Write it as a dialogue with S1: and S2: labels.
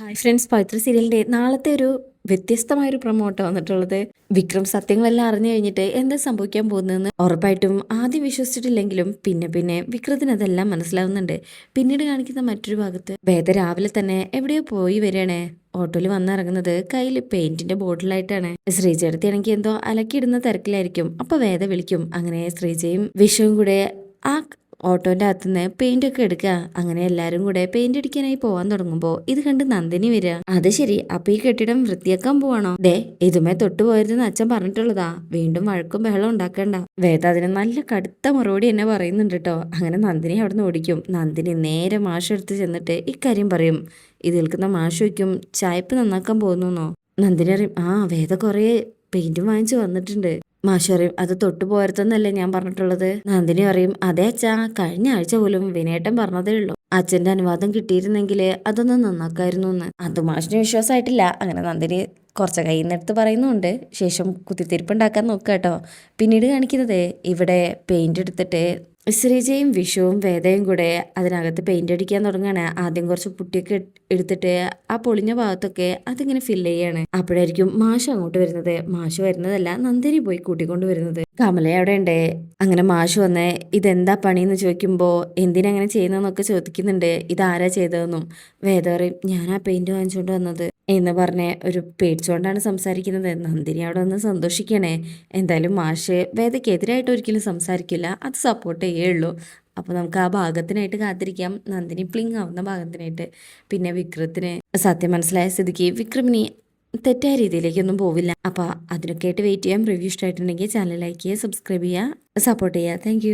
S1: Hi friends പവിത്ര സീരിയലിന്റെ നാളത്തെ ഒരു വ്യത്യസ്തമായൊരു പ്രൊമോട്ടോ വന്നിട്ടുള്ളത്. വിക്രം സത്യങ്ങളെല്ലാം അറിഞ്ഞു കഴിഞ്ഞിട്ട് എന്താ സംഭവിക്കാൻ പോകുന്നതെന്ന് ഉറപ്പായിട്ടും ആദ്യം വിശ്വസിച്ചിട്ടില്ലെങ്കിലും പിന്നെ പിന്നെ വിക്രത്തിന് അതെല്ലാം മനസ്സിലാവുന്നുണ്ട്. പിന്നീട് കാണിക്കുന്ന മറ്റൊരു ഭാഗത്ത് വേദ രാവിലെ തന്നെ എവിടെയോ പോയി വരികയാണേ. ഓട്ടോയിൽ വന്നിറങ്ങുന്നത് കയ്യിൽ പെയിന്റിന്റെ ബോട്ടിലായിട്ടാണ്. ശ്രീജയടുത്താണെങ്കിൽ എന്തോ അലക്കിയിടുന്ന തിരക്കിലായിരിക്കും. അപ്പൊ വേദ വിളിക്കും. അങ്ങനെ ശ്രീജയും വിഷവും കൂടെ ആ ഓട്ടോന്റെ അകത്തുനിന്ന് പെയിന്റ് ഒക്കെ എടുക്കുക അങ്ങനെ എല്ലാരും കൂടെ പെയിന്റ് അടിക്കാനായി പോവാൻ തുടങ്ങുമ്പോ ഇത് കണ്ട് നന്ദിനി വരിക. അത് ശരി. അപ്പൊ ഈ കെട്ടിടം വൃത്തിയാക്കാൻ പോവാണോ? ദേ ഇതുമേ തൊട്ടു പോയതെന്ന് അച്ഛൻ പറഞ്ഞിട്ടുള്ളതാ. വീണ്ടും വഴക്കും ബഹളം ഉണ്ടാക്കണ്ട. വേദ അതിന് നല്ല കടുത്ത മറുപടി എന്നെ പറയുന്നുണ്ട് കേട്ടോ അങ്ങനെ നന്ദിനി അവിടുന്ന് ഓടിക്കും. നന്ദിനി നേരെ മാഷെടുത്ത് ചെന്നിട്ട് ഇക്കാര്യം പറയും. ഇത് നിൽക്കുന്ന മാഷ് വയ്ക്കും ചായപ്പ് നന്നാക്കാൻ പോകുന്നോ നന്ദിനി അറിയും ആ വേദ കുറേ പെയിന്റും വാങ്ങിച്ചു വന്നിട്ടുണ്ട്. മാഷ് പറയും അത് തൊട്ടു പോരത്തെന്നല്ലേ ഞാൻ പറഞ്ഞിട്ടുള്ളത്? നന്ദിനി പറയും അതെ അച്ഛാ കഴിഞ്ഞ ആഴ്ച പോലും വിനേട്ടൻ പറഞ്ഞതേ ഉള്ളൂ. അച്ഛന്റെ അനുവാദം കിട്ടിയിരുന്നെങ്കിൽ അതൊന്ന് നന്നാക്കായിരുന്നു എന്ന് അത് മാഷിന് വിശ്വാസമായിട്ടില്ല. അങ്ങനെ നന്ദിനി കുറച്ച് കയ്യിൽ നിന്നെടുത്ത് പറയുന്നുണ്ട്. ശേഷം കുത്തിത്തിരിപ്പുണ്ടാക്കാൻ നോക്കാം കേട്ടോ. പിന്നീട് കാണിക്കുന്നത് ഇവിടെ പെയിന്റ് എടുത്തിട്ട് ശ്രീജയും വിഷുവും വേദയും കൂടെ അതിനകത്ത് പെയിന്റ് അടിക്കാൻ തുടങ്ങുകയാണ് ആദ്യം കുറച്ച് പുട്ടിയൊക്കെ എടുത്തിട്ട് ആ പൊളിഞ്ഞ ഭാഗത്തൊക്കെ അതിങ്ങനെ ഫില്ല് ചെയ്യാണ്. അപ്പോഴായിരിക്കും മാഷ് അങ്ങോട്ട് വരുന്നത്. മാഷ് വരുന്നതല്ല നന്ദരി പോയി കൂട്ടിക്കൊണ്ട് വരുന്നത്. കമല അവിടെ ഉണ്ട് അങ്ങനെ മാഷ് വന്നേ ഇതെന്താ പണിയെന്ന് ചോദിക്കുമ്പോൾ എന്തിനങ്ങനെ ചെയ്യുന്നതെന്നൊക്കെ ചോദിക്കുന്നുണ്ട്. ഇതാരാ ചെയ്തതെന്നും. വേദ പറയും ഞാൻ ആ പെയിന്റ് വാങ്ങിച്ചുകൊണ്ട് വന്നത്. എന്ന് പറഞ്ഞ് ഒരു പേടിച്ചുകൊണ്ടാണ് സംസാരിക്കുന്നത്. നന്ദിനി അവിടെ ഒന്ന് സന്തോഷിക്കണേ. എന്തായാലും മാഷ് വേദയ്ക്കെതിരായിട്ട് ഒരിക്കലും സംസാരിക്കില്ല. അത് സപ്പോർട്ട് ചെയ്യുള്ളൂ അപ്പോൾ നമുക്ക് ആ ഭാഗത്തിനായിട്ട് കാത്തിരിക്കാം. നന്ദിനി പ്ലിങ് ആവുന്ന ഭാഗത്തിനായിട്ട്. പിന്നെ വിക്രത്തിന് സത്യം മനസ്സിലായ സ്ഥിതിക്ക് വിക്രമിനി തെറ്റായ രീതിയിലേക്കൊന്നും പോവില്ല. അപ്പോൾ അതിനൊക്കെ ആയിട്ട് വെയിറ്റ് ചെയ്യാം. റിവ്യൂ ഇഷ്ടമായിട്ടുണ്ടെങ്കിൽ ചാനൽ ലൈക്ക് ചെയ്യുക സബ്സ്ക്രൈബ് ചെയ്യുക സപ്പോർട്ട് ചെയ്യുക. താങ്ക്